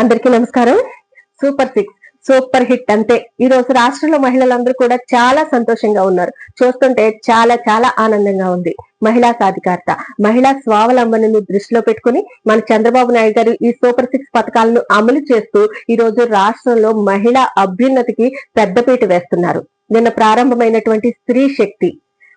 అందరికీ నమస్కారం. Super six super hit అంతే. ఈ రోజు రాష్ట్రంలో మహిళలందరూ కూడా చాలా సంతోషంగా ఉన్నారు. చూస్తుంటే చాలా చాలా ఆనందంగా ఉంది. మహిళా సాధికారత మహిళా స్వావలంబనను దృష్టిలో పెట్టుకుని మన చంద్రబాబు నాయుడు గారు ఈ సూపర్ సిక్స్ పథకాలను అమలు చేస్తూ ఈ రోజు రాష్ట్రంలో మహిళా అభ్యున్నతికి పెద్దపీట వేస్తున్నారు. నిన్న ప్రారంభమైనటువంటి స్త్రీ శక్తి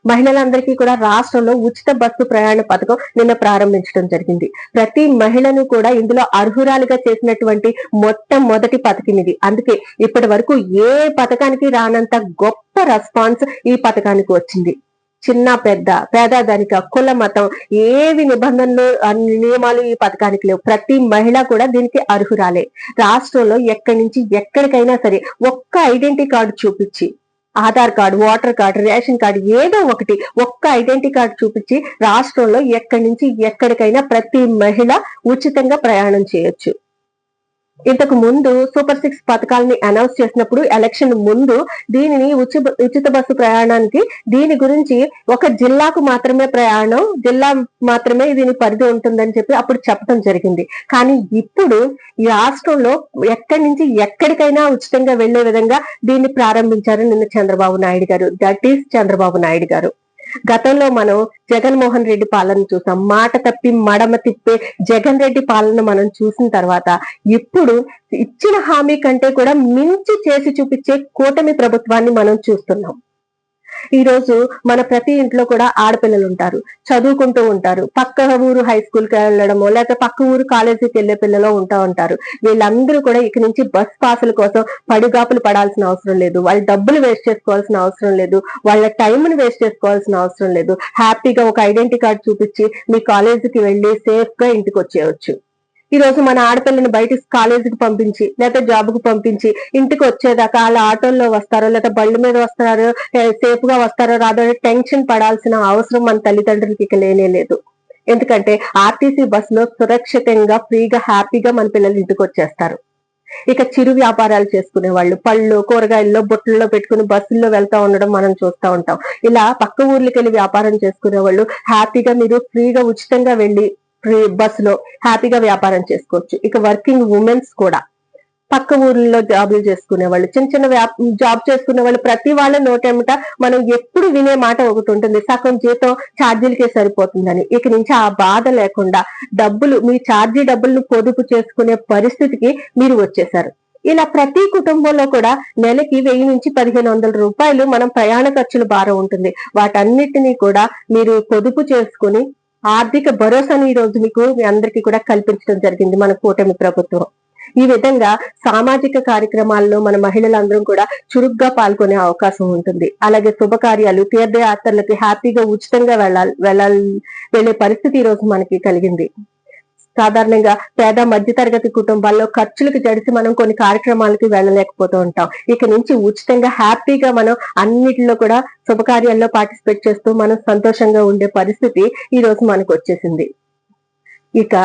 మహిళలందరికీ కూడా రాష్ట్రంలో ఉచిత బస్సు ప్రయాణ పథకం నిన్న ప్రారంభించడం జరిగింది. ప్రతి మహిళను కూడా ఇందులో అర్హురాలుగా చేసినటువంటి మొట్టమొదటి పథకం ఇది. అందుకే ఇప్పటి వరకు ఏ పథకానికి రానంత గొప్ప రెస్పాన్స్ ఈ పథకానికి వచ్చింది. చిన్న పెద్ద పేద ధనిక కుల మతం ఏవి నిబంధనలు అన్ని నియమాలు ఈ పథకానికి లేవు. ప్రతి మహిళ కూడా దీనికి అర్హురాలే. రాష్ట్రంలో ఎక్కడి నుంచి ఎక్కడికైనా సరే ఒక్క ఐడెంటిటీ కార్డు చూపించి Aadhaar card voter card ration card ఏదో ఒకటి ఒక్క ఐడెంటిటీ కార్డు చూపించి రాష్ట్రంలో ఎక్కడి నుంచి ఎక్కడికైనా ప్రతి మహిళ ఉచితంగా ప్రయాణం చేయొచ్చు. ఇంతకు ముందు సూపర్ సిక్స్ పథకాలని అనౌన్స్ చేసినప్పుడు ఎలక్షన్ ముందు దీనిని ఉచిత ఉచిత బస్సు ప్రయాణానికి దీని గురించి ఒక జిల్లాకు మాత్రమే ప్రయాణం జిల్లా మాత్రమే దీని పరిధి ఉంటుందని చెప్పి అప్పుడు చెప్పడం జరిగింది. కానీ ఇప్పుడు ఈ రాష్ట్రంలో ఎక్కడి నుంచి ఎక్కడికైనా ఉచితంగా వెళ్ళే విధంగా దీన్ని ప్రారంభించారు నిన్న చంద్రబాబు నాయుడు గారు. దట్ ఈస్ చంద్రబాబు నాయుడు గారు. గతంలో మనం జగన్మోహన్ రెడ్డి పాలన చూసాం. మాట తప్పి మడమ తిప్పే జగన్ రెడ్డి పాలన మనం చూసిన తర్వాత ఇప్పుడు ఇచ్చిన హామీ కంటే కూడా మించి చేసి చూపించే కూటమి ప్రభుత్వాన్ని మనం చూస్తున్నాం. ఈ రోజు మన ప్రతి ఇంట్లో కూడా ఆడపిల్లలు ఉంటారు. చదువుకుంటూ ఉంటారు. పక్క ఊరు హై స్కూల్కి వెళ్ళడమో లేకపోతే పక్క ఊరు కాలేజీకి వెళ్ళే పిల్లలు ఉంటా ఉంటారు. వీళ్ళందరూ కూడా ఇక నుంచి బస్ పాసుల కోసం పడిగాపులు పడాల్సిన అవసరం లేదు. వాళ్ళ డబ్బులు వేస్ట్ చేసుకోవాల్సిన అవసరం లేదు. వాళ్ళ టైంని వేస్ట్ చేసుకోవాల్సిన అవసరం లేదు. హ్యాపీగా ఒక ఐడెంటిటీ కార్డ్ చూపించి మీ కాలేజీకి వెళ్ళి సేఫ్గా ఇంటికి వచ్చేయచ్చు. ఈ రోజు మన ఆడపిల్లని బయటికి కాలేజీకి పంపించి లేకపోతే జాబ్కు పంపించి ఇంటికి వచ్చేదాకా వాళ్ళ ఆటోల్లో వస్తారో లేకపోతే బళ్ళు మీద వస్తారో సేఫ్గా వస్తారో రాదో టెన్షన్ పడాల్సిన అవసరం మన తల్లిదండ్రులకి ఇక లేనే లేదు. ఎందుకంటే ఆర్టీసీ బస్సులో సురక్షితంగా ఫ్రీగా హ్యాపీగా మన పిల్లలు ఇంటికి వచ్చేస్తారు. ఇక చిరు వ్యాపారాలు చేసుకునే వాళ్ళు పళ్ళు కూరగాయల్లో బుట్టల్లో పెట్టుకుని బస్సుల్లో వెళ్తా ఉండడం మనం చూస్తూ ఉంటాం. ఇలా పక్క ఊర్లకి వెళ్ళి వ్యాపారం చేసుకునే వాళ్ళు హ్యాపీగా మీరు ఫ్రీగా ఉచితంగా వెళ్ళి బస్సులో హ్యాపీగా వ్యాపారం చేసుకోవచ్చు. ఇక వర్కింగ్ ఉమెన్స్ కూడా. పక్క ఊర్లో జాబులు చేసుకునే వాళ్ళు చిన్న చిన్న జాబ్ చేసుకునే వాళ్ళు ప్రతి వాళ్ళ నోటేమిట మనం ఎప్పుడు వినే మాట ఒకటి ఉంటుంది సగం జీతం ఛార్జీలకే సరిపోతుందని. ఇక నుంచి ఆ బాధ లేకుండా డబ్బులు మీ ఛార్జీ డబ్బులను పొదుపు చేసుకునే పరిస్థితికి మీరు వచ్చేసారు. ఇలా ప్రతి కుటుంబంలో కూడా నెలకి వెయ్యి నుంచి పదిహేను వందల రూపాయలు మనం ప్రయాణ ఖర్చులు భారం ఉంటుంది. వాటన్నిటినీ కూడా మీరు పొదుపు చేసుకుని ఆర్థిక భరోసాను ఈ రోజు మీకు మీ అందరికీ కూడా కల్పించడం జరిగింది మన కూటమి ప్రభుత్వం. ఈ విధంగా సామాజిక కార్యక్రమాల్లో మన మహిళలందరం కూడా చురుగ్గా పాల్గొనే అవకాశం ఉంటుంది. అలాగే శుభకార్యాలు తీర్థయాత్రలకి హ్యాపీగా ఉచితంగా వెళ్ళాలి వెళ్ళాలి వెళ్ళే పరిస్థితి ఈ రోజు మనకి కలిగింది. సాధారణంగా పేద మధ్యతరగతి కుటుంబాల్లో ఖర్చులకు జడిసి మనం కొన్ని కార్యక్రమాలకి వెళ్ళలేకపోతూ ఉంటాం. ఇక నుంచి ఉచితంగా హ్యాపీగా మనం అన్నిటిలో కూడా శుభకార్యాల్లో పార్టిసిపేట్ చేస్తూ మనం సంతోషంగా ఉండే పరిస్థితి ఈ రోజు మనకు వచ్చేసింది. ఇక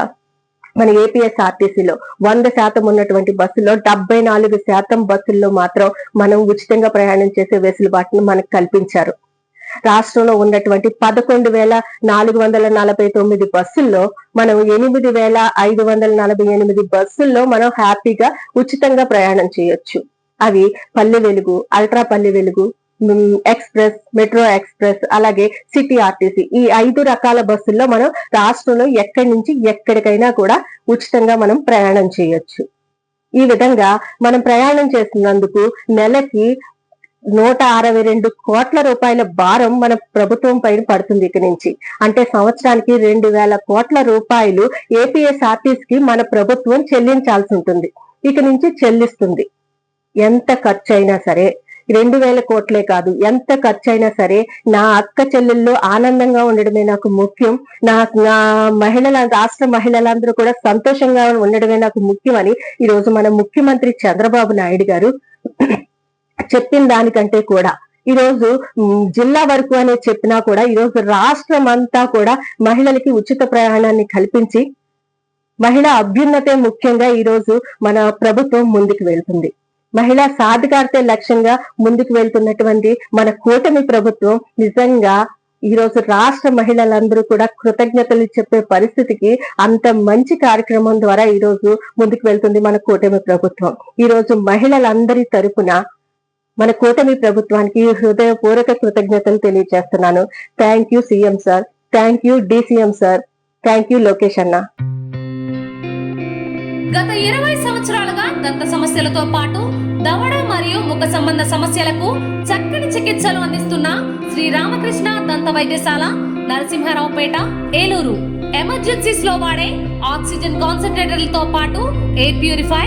మన ఏపీఎస్ఆర్టీసీలో వంద శాతం ఉన్నటువంటి బస్సులో డెబ్బై నాలుగు శాతం బస్సుల్లో మాత్రం మనం ఉచితంగా ప్రయాణం చేసే వెసులుబాటును మనకు కల్పించారు. రాష్ట్రంలో ఉన్నటువంటి పదకొండు వేల నాలుగు వందల నలభై తొమ్మిది బస్సుల్లో మనం ఎనిమిది వేల ఐదు వందల నలభై ఎనిమిది బస్సుల్లో మనం హ్యాపీగా ఉచితంగా ప్రయాణం చేయొచ్చు. అవి పల్లె Velugu ultra Palle Velugu express metro express అలాగే సిటీ ఆర్టీసీ. ఈ ఐదు రకాల బస్సుల్లో మనం రాష్ట్రంలో ఎక్కడి నుంచి ఎక్కడికైనా కూడా ఉచితంగా మనం ప్రయాణం చేయొచ్చు. ఈ విధంగా మనం ప్రయాణం చేస్తున్నందుకు నెలకి నూట అరవై రెండు కోట్ల రూపాయల భారం మన ప్రభుత్వం పైన పడుతుంది ఇక నుంచి. అంటే సంవత్సరానికి రెండు వేల కోట్ల రూపాయలు ఏపీఎస్ఆర్టీసీ మన ప్రభుత్వం చెల్లించాల్సి ఉంటుంది. ఇక నుంచి చెల్లిస్తుంది. ఎంత ఖర్చు అయినా సరే రెండు వేల కోట్లే కాదు ఎంత ఖర్చు అయినా సరే నా అక్క చెల్లెల్లో ఆనందంగా ఉండడమే నాకు ముఖ్యం. నా నా మహిళల రాష్ట్ర మహిళలందరూ కూడా సంతోషంగా ఉండడమే నాకు ముఖ్యమని ఈ రోజు మన ముఖ్యమంత్రి చంద్రబాబు నాయుడు గారు చెప్పిన దానికంటే కూడా. ఈ రోజు జిల్లా వరకు అనే చెప్పినా కూడా ఈ రోజు రాష్ట్రం అంతా కూడా మహిళలకి ఉచిత ప్రయాణాన్ని కల్పించి మహిళా అభ్యున్నతే ముఖ్యంగా ఈ రోజు మన ప్రభుత్వం ముందుకు వెళ్తుంది. మహిళా సాధికారతే లక్ష్యంగా ముందుకు వెళ్తున్నటువంటి మన కూటమి ప్రభుత్వం నిజంగా ఈ రోజు రాష్ట్ర మహిళలందరూ కూడా కృతజ్ఞతలు చెప్పే పరిస్థితికి అంత మంచి కార్యక్రమం ద్వారా ఈ రోజు ముందుకు వెళ్తుంది మన కూటమి ప్రభుత్వం. ఈ రోజు మహిళలందరి తరపున మన కూటమి ప్రభుత్వానికి హృదయపూర్వక కృతజ్ఞతలు తెలియజేస్తున్నాను. Thank you CM sir thank you DCM sir thank you Lokesh అన్న. గత ఇరవై సంవత్సరాలుగా దంత సమస్యలతో పాటు దవడ మరియు ముఖ సంబంధ సమస్యలకు చక్కని చికిత్సలు అందిస్తున్న శ్రీ రామకృష్ణ దంత వైద్యశాల నరసింహారావుపేట ఏలూరు. ఎమర్జెన్సీస్లో వాడే ఆక్సిజన్ కాన్సన్ట్రేటర్లతో పాటు air purify